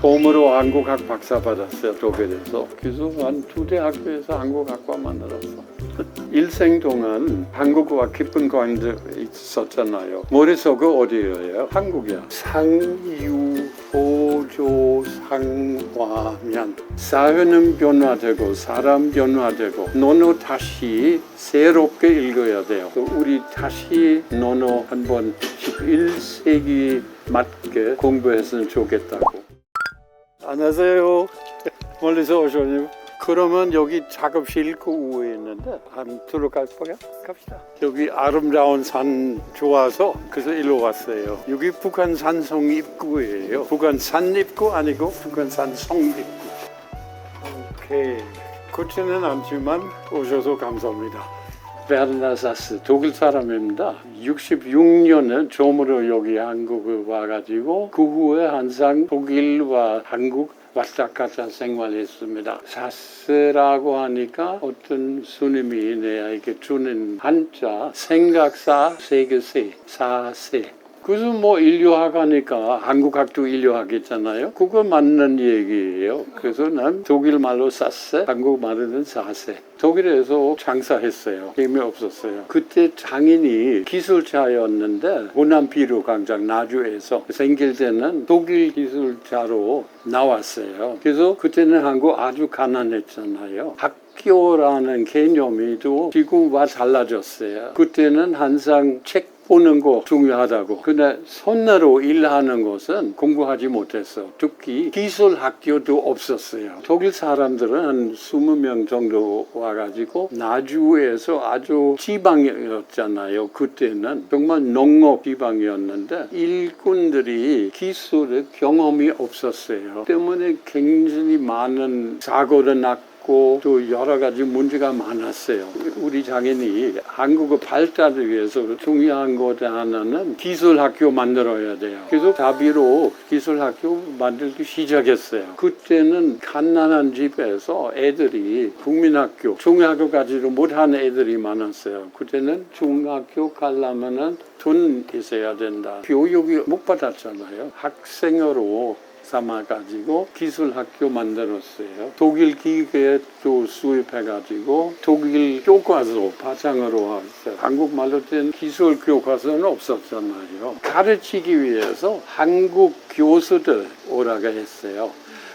처음으로 한국학 박사 받았어요 독일에서. 그래서 한 두 대 학교에서 한국학과 만들었어. 일생 동안 한국과 깊은 관계 있었잖아요. 머릿속에 어디예요? 한국이야. 상유호조 상화면 사회는 변화되고 사람 변화되고 너너 다시 새롭게 읽어야 돼요. 또 우리 다시 너너 한번 11세기 맞게 공부했으면 좋겠다고. 안녕하세요. 멀리서 오셨네요. 그러면 여기 작업실 그 위에 있는데 한 들어갈 거야? 갑시다. 여기 아름다운 산 좋아서 그래서 일로 왔어요. 여기 북한 산 성 입구예요. 북한 산 입구 아니고 북한 산 성 입구. 오케이. 그렇지는 않지만 오셔서 감사합니다. 베르나사스 독일 사람입니다. 66년에 처음으로 여기 한국에 와가지고 그 후에 항상 독일과 한국 왔다 갔다 생활했습니다. 사스라고 하니까 어떤 스님이 내에게 주는 한자 생각사 세계세 사세 그래서 뭐 인류학하니까 한국학도 인류학이잖아요. 그거 맞는 얘기예요. 그래서 난 독일 말로 쌌세, 한국 말로는 사세. 독일에서 장사했어요. 힘이 없었어요. 그때 장인이 기술자였는데 호남 비료 광장 나주에서 생길 때는 독일 기술자로 나왔어요. 그래서 그때는 한국 아주 가난했잖아요. 학교라는 개념이 또 지금과 달라졌어요. 그때는 항상 책 보는 거 중요하다고. 근데 손으로 일하는 것은 공부하지 못했어. 특히 기술 학교도 없었어요. 독일 사람들은 한 20명 정도 와가지고 나주에서 아주 지방이었잖아요. 그때는 정말 농업 지방이었는데 일꾼들이 기술의 경험이 없었어요. 때문에 굉장히 많은 사고를 났고 또 여러 가지 문제가 많았어요. 우리 장인이 한국어 발달을 위해서 중요한 것 하나는 기술학교 만들어야 돼요. 그래서 다비로 기술학교 만들기 시작했어요. 그때는 갓난한 집에서 애들이 국민학교, 중학교까지도 못하는 애들이 많았어요. 그때는 중학교 가려면은 돈 있어야 된다. 교육이 못 받았잖아요. 학생으로 삼아가지고 기술학교 만들었어요. 독일 기계도 수입해가지고 독일 교과서 파장으로 왔어요. 한국말로 된 기술 교과서는 없었잖아요. 가르치기 위해서 한국 교수들 오라고 했어요.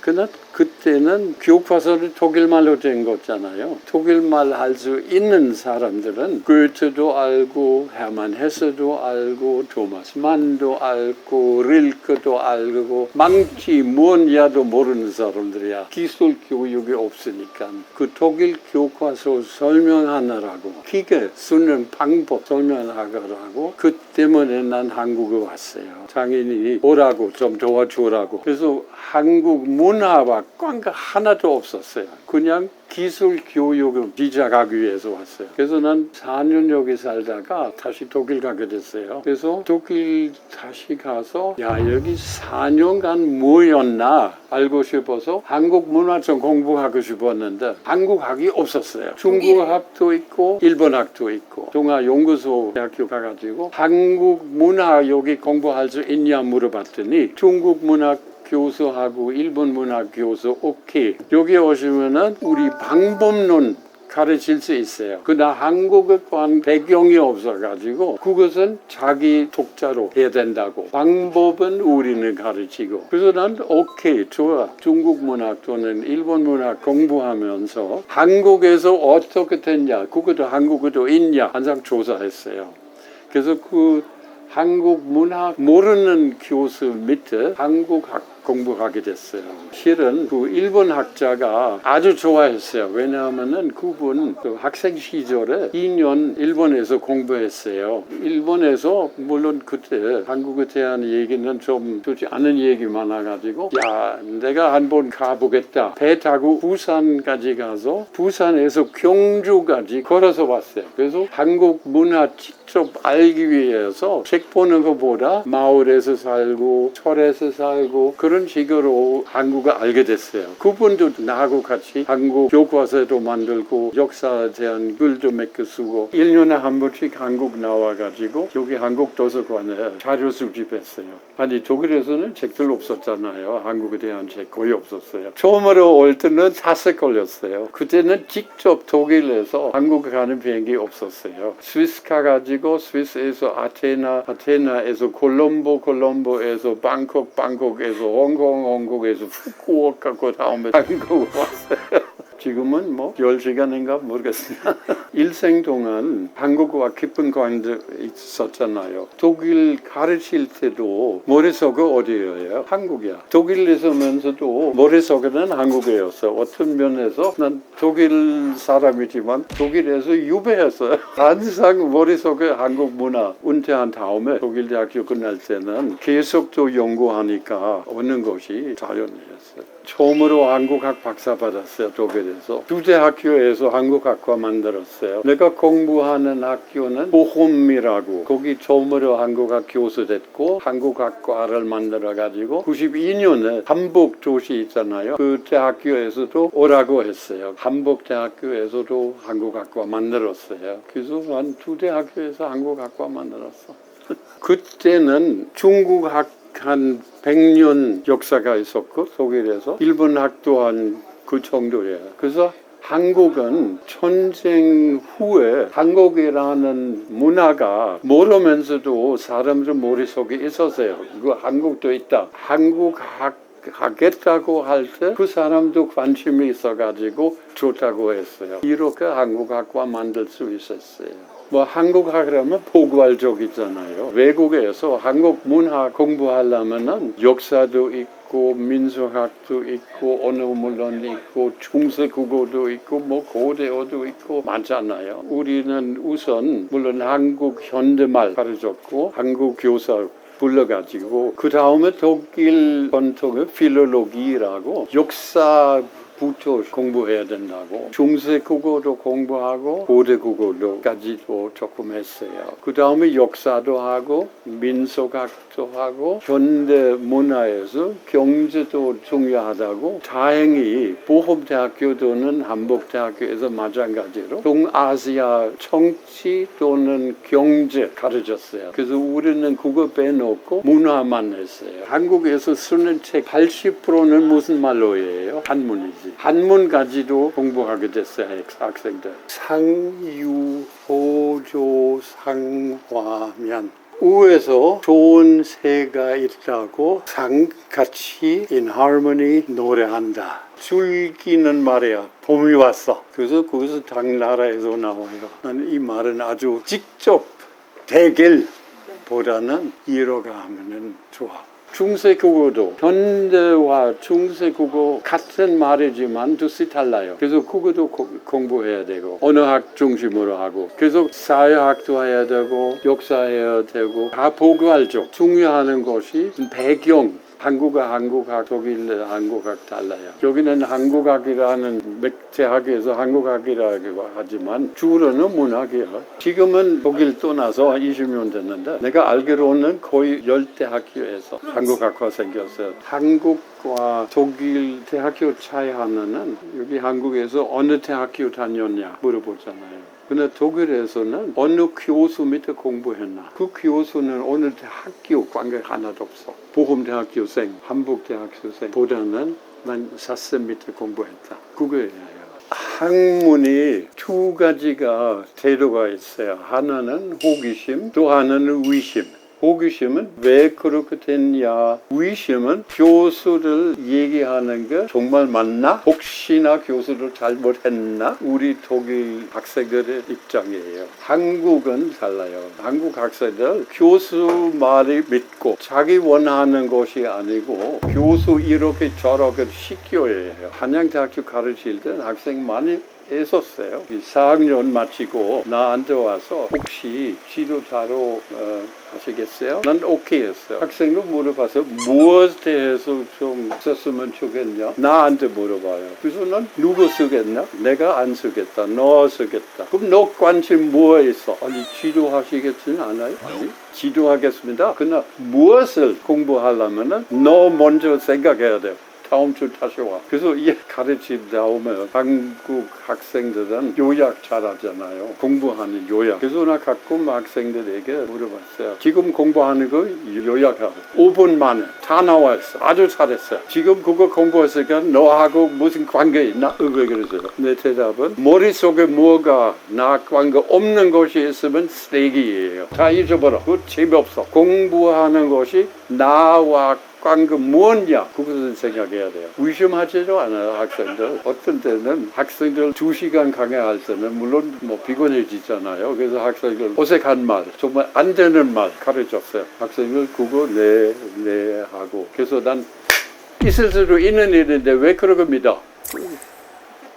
그러나 그때는 교과서를 독일말로 된 거잖아요. 독일말 할 수 있는 사람들은 고에테도 알고 헤만 헤세도 알고 토마스 만도 알고 릴크도 알고 망치 무언야도 모르는 사람들이야. 기술 교육이 없으니까 그 독일 교과서 설명하느라고 기계 쓰는 방법 설명하느라고 그 때문에 난 한국에 왔어요. 장인이 오라고 좀 도와주라고. 그래서 한국 문화와 관계 하나도 없었어요. 그냥 기술 교육을 시작하기 위해서 왔어요. 그래서 난 4년 여기 살다가 다시 독일 가게 됐어요. 그래서 독일 다시 가서 야 여기 4년간 뭐였나 알고 싶어서 한국 문화 좀 공부하고 싶었는데 한국학이 없었어요. 중국학도 있고 일본학도 있고 동아연구소 대학교 가가지고 한국 문화 여기 공부할 수 있냐 물어봤더니 중국 문학 교수하고 일본 문학 교수 오케이 여기 오시면은 우리 방법론 가르칠 수 있어요. 그러나 한국에 관한 배경이 없어가지고 그것은 자기 독자로 해야 된다고. 방법은 우리는 가르치고. 그래서 난 오케이 좋아. 중국 문학 또는 일본 문학 공부하면서 한국에서 어떻게 됐냐, 그것도 한국에도 있냐 항상 조사했어요. 그래서 그 한국 문학 모르는 교수 밑에 한국 학 공부하게 됐어요. 실은 그 일본 학자가 아주 좋아했어요. 왜냐하면은 그분 그 학생 시절에 2년 일본에서 공부했어요. 일본에서 물론 그때 한국에 대한 얘기는 좀 좋지 않은 얘기 많아가지고 야 내가 한번 가보겠다. 배 타고 부산까지 가서 부산에서 경주까지 걸어서 왔어요. 그래서 한국 문화 직접 알기 위해서 책 보는 것보다 마을에서 살고 철에서 살고 그런 그런 식으로 한국을 알게 됐어요. 그분도 나하고 같이 한국 교과서도 만들고 역사에 대한 글도 몇 개 쓰고 1년에 한 번씩 한국 나와가지고 여기 한국 도서관에 자료 수집했어요. 아니 독일에서는 책들 없었잖아요. 한국에 대한 책 거의 없었어요. 처음으로 올 때는 사색 걸렸어요. 그때는 직접 독일에서 한국 가는 비행기 없었어요. 스위스 가가지고 스위스에서 아테나, 아테나에서 콜롬보, 콜롬보에서 방콕, 방콕에서 홍콩, 홍콩에서 후쿠오카 그 다음에 한국 왔어요. 지금은 뭐 10시간인가 모르겠습니다. 일생 동안 한국과 깊은 관계 있었잖아요. 독일 가르칠 때도 머릿속에 어디예요? 한국이야. 독일에서면서도 머릿속에는 한국이었어. 어떤 면에서 난 독일 사람이지만 독일에서 유배했어요. 항상 머릿속에 한국 문화 은퇴한 다음에 독일 대학교 끝날 때는 계속 또 연구하니까 오는 것이 자연이었어요. 처음으로 한국학 박사 받았어요 독일에서. 두대 학교에서 한국학과 만들었어요. 내가 공부하는 학교는 보험이라고. 거기 처음으로 한국학 교수 됐고 한국학과를 만들어 가지고 92년에 한복 도시 있잖아요. 그 대학교에서도 오라고 했어요. 한복 대학교에서도 한국학과 만들었어요. 그래서 한 두 대학교에서 한국학과 만들었어. 그때는 중국학 한 100년 역사가 있었고 독일에서 일본 학도 한 그 정도예요. 그래서 한국은 전쟁 후에 한국이라는 문화가 모르면서도 사람들 머릿속에 있었어요. 이거 한국도 있다. 한국 학 하겠다고 할 때 그 사람도 관심이 있어가지고 좋다고 했어요. 이렇게 한국학과 만들 수 있었어요. 뭐 한국학이라면 포괄적이잖아요. 외국에서 한국 문화 공부하려면은 역사도 있고 민속학도 있고 언어 물론 있고 중세 국어도 있고 뭐 고대어도 있고 많잖아요. 우리는 우선 물론 한국 현대말 가르쳤고 한국 교사 불러가지고 그 다음에 독일 전통의 필로로기라고 역사 부터 공부해야 된다고 중세 국어도 공부하고 고대 국어도까지도 조금 했어요. 그 다음에 역사도 하고 민속학도 하고 현대 문화에서 경제도 중요하다고 다행히 보험대학교 또는 한복대학교에서 마찬가지로 동아시아 정치 또는 경제 가르쳤어요. 그래서 우리는 그거 빼놓고 문화만 했어요. 한국에서 쓰는 책 80%는 무슨 말로예요? 한문이 지. 한문까지도 공부하게 됐어요, 학생들. 상유호조 상화면. 우에서 좋은 새가 있다고 상같이 in harmony 노래한다. 즐기는 말이야. 봄이 왔어. 그래서 거기서 당나라에서 나와요. 난이 말은 아주 직접 대결보다는 이해가 하면은 좋아. 중세국어도 현대와 중세국어 같은 말이지만 뜻이 달라요. 그래서 국어도 고- 공부해야 되고 언어학 중심으로 하고 그래서 사회학도 해야 되고 역사해야 되고 다 포괄적 중요한 것이 배경 한국어 한국학 독일 한국학 달라요. 여기는 한국학이라는 몇 대학에서 한국학이라고 하지만 주로는 문학이야. 지금은 독일 떠나서 20년 됐는데 내가 알기로는 거의 열대 학교에서 한국학과 생겼어요. 한국과 독일 대학교 차이 하나는 여기 한국에서 어느 대학교 다녔냐 물어보잖아요. 근데 독일에서는 어느 교수 밑에 공부했나? 그 교수는 어느 학교 관계 하나도 없어. 보험대학교생 한국대학교생. 보다는 난 사스 밑에 공부했다. 그거예요 학문이 두 가지가 태도가 있어요. 하나는 호기심 또 하나는 의심 호기심은 왜 그렇게 됐냐? 의심은 교수를 얘기하는 게 정말 맞나? 혹시나 교수를 잘못했나? 우리 독일 학생들의 입장이에요. 한국은 달라요. 한국 학생들 교수 말이 믿고 자기 원하는 것이 아니고 교수 이렇게 저렇게 시켜야 해요. 한양대학교 가르칠 때 학생 많이 애썼어요. 4학년 마치고 나한테 와서 혹시 지도자로 어, 하시겠어요? 난 오케이 했어요. 학생도 물어봐서 무엇에 대해서 좀 썼으면 좋겠냐? 나한테 물어봐요. 그래서 난 누구 쓰겠냐? 내가 안 쓰겠다. 너 쓰겠다. 그럼 너 관심 뭐 있어? 아니 지도하시겠지는 않아요? 아니 지도하겠습니다. 그러나 무엇을 공부하려면은 너 먼저 생각해야 돼요. 다음 주 다시 와. 그래서 이 가르침 나오면 한국 학생들은 요약 잘하잖아요. 공부하는 요약. 그래서 나 가끔 학생들에게 물어봤어요. 지금 공부하는 거 요약하고 5분 만에 다 나와 있어. 아주 잘했어요. 지금 그거 공부했으니까 너하고 무슨 관계 있나? 왜 그러세요? 내 대답은 머릿속에 뭐가 나 관계 없는 것이 있으면 쓰레기예요. 다 잊어버려. 그거 재미없어. 공부하는 것이 나와 관계 뭐냐 그것을 생각해야 돼요. 의심하지도 않아요 학생들. 어떤 때는 학생들 두 시간 강의할 때는 물론 뭐 피곤해지잖아요. 그래서 학생들 어색한 말, 정말 안 되는 말 가르쳤어요. 학생들 그거 네, 네 하고. 그래서 난 있을 수도 있는 일인데 왜 그런 겁니다.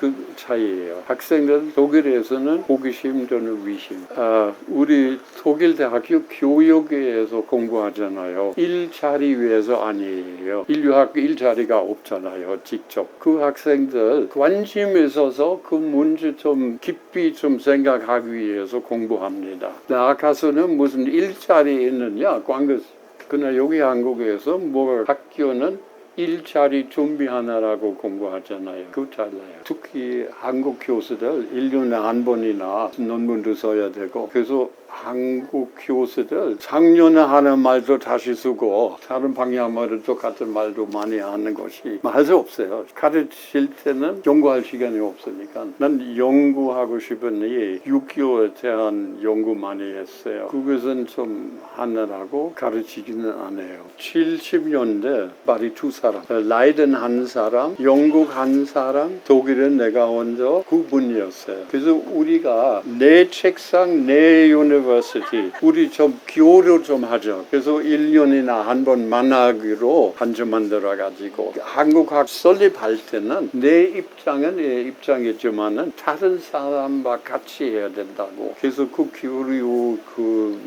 그 차이예요. 학생들 독일에서는 호기심 또는 위심. 아, 우리 독일 대학교 교육에서 공부하잖아요. 일자리 위해서 아니에요. 인류학 일자리가 없잖아요. 직접 그 학생들 관심 있어서 그 문제 좀 깊이 좀 생각하기 위해서 공부합니다. 나가서는 무슨 일자리 있느냐 관계. 그러나 여기 한국에서 뭐 학교는 일자리 준비하느라고 공부하잖아요. 그 달라요. 특히 한국 교수들 1년에 한 번이나 논문도 써야 되고 그래서 한국 교수들 작년에 하는 말도 다시 쓰고 다른 방향으로 똑같은 말도 많이 하는 것이 말도 없어요. 가르칠 때는 연구할 시간이 없으니까 난 연구하고 싶으니 6개월에 대한 연구 많이 했어요. 그것은 좀 하느라고 가르치지는 않아요. 70년대 파리 두 사람, 라이든 한 사람, 영국 한 사람, 독일은 내가 먼저 그 분이었어요. 그래서 우리가 내 책상, 내 유니 버시티, 우리 좀 교류 좀 하죠. 그래서 1년이나 한 번 만나기로 한주 만들어 가지고 한국학 설립할 때는 내 입장은 내 입장이지만은 다른 사람과 같이 해야 된다고. 그래서 그 교류, 그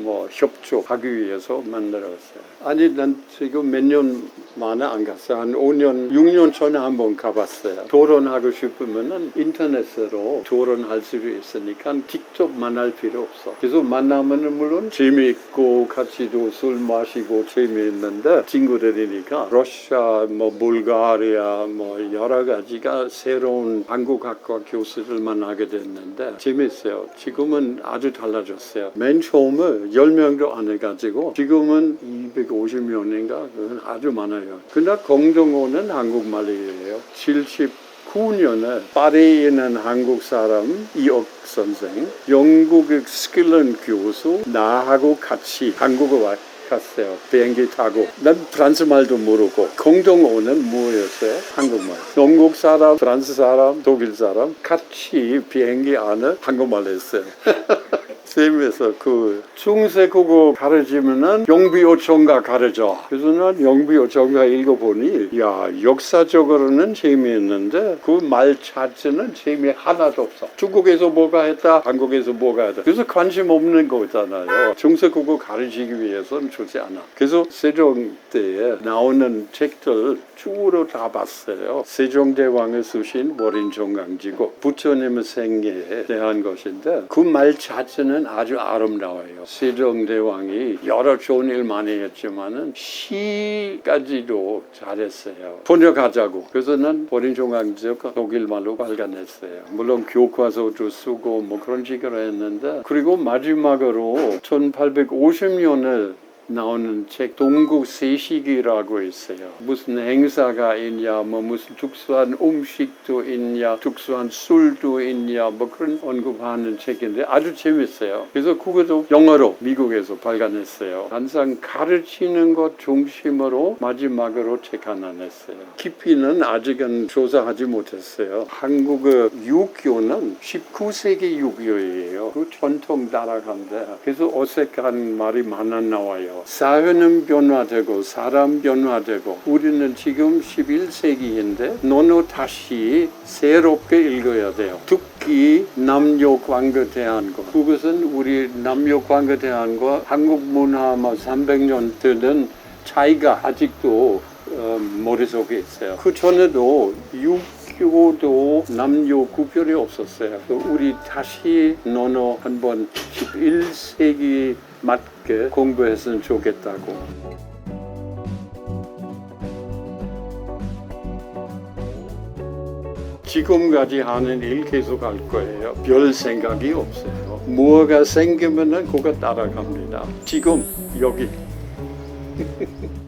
뭐 협조하기 위해서 만들었어요. 아니 난 지금 몇년 만에 안 갔어요. 한 5년, 6년 전에 한번 가봤어요. 토론하고 싶으면은 인터넷으로 토론할 수 있으니까 직접 만날 필요 없어. 그래서 만나면은 물론 재미있고 같이도 술 마시고 재미있는데 친구들이니까 러시아, 뭐 불가리아, 뭐 여러 가지가 새로운 한국학과 교수들 만나게 됐는데 재밌어요. 지금은 아주 달라졌어요. 맨 처음에 10명도 안 해가지고 지금은 250명인가 그건 아주 많아요. 근데 공정어는 한국말이에요. 79년에 파리에 있는 한국 사람 이옥 선생, 영국의 스킬런 교수 나하고 같이 한국에 와 갔어요. 비행기 타고. 난 프랑스 말도 모르고. 공동어는 뭐였어요? 한국말. 영국 사람, 프랑스 사람, 독일 사람 같이 비행기 안에 한국말 했어요. 쌤에서 그 중세국어 가르치면은 영비오총가 가르쳐. 그래서 난 영비오총가 읽어보니 야 역사적으로는 재미있는데 그 말 자체는 재미 하나도 없어. 중국에서 뭐가 했다, 한국에서 뭐가 했다. 그래서 관심 없는 거잖아요. 중세국어 가르치기 위해서는 좋지 않아. 그래서 세종 때에 나오는 책들 주로 다 봤어요. 세종대왕을 쓰신 월인 종강지고 부처님의 생애에 대한 것인데 그 말 자체는 아주 아름다워요. 세종대왕이 여러 좋은 일 많이 했지만은 시까지도 잘했어요. 번역하자고. 그래서 난 월인종강지 독일말로 발간했어요. 물론 교과서도 쓰고 뭐 그런 식으로 했는데 그리고 마지막으로 1850년을 나오는 책 동국 세식이라고 있어요. 무슨 행사가 있냐, 뭐 무슨 특수한 음식도 있냐, 특수한 술도 있냐, 뭐 그런 언급하는 책인데 아주 재밌어요. 그래서 그것도 영어로 미국에서 발간했어요. 항상 가르치는 것 중심으로 마지막으로 책 하나 냈어요. 깊이는 아직은 조사하지 못했어요. 한국의 유교는 19세기 유교예요. 그 전통 따라간데 그래서 어색한 말이 많아 나와요. 사회는 변화되고 사람 변화되고 우리는 지금 11세기인데 너무 다시 새롭게 읽어야 돼요. 특히 남녀 관계에 대한 거. 그것은 우리 남녀 관계에 대한 거 한국 문화만 300년 되는 차이가 아직도 어, 머릿속에 있어요. 그 전에도 유교도 남녀 구별이 없었어요. 그 우리 다시 너너 한번 11세기 맞 게 공부했으면 좋겠다고. 지금까지 하는 일 계속 할 거예요. 별 생각이 없어요. 뭐가 생기면은 그거 따라갑니다. 지금 여기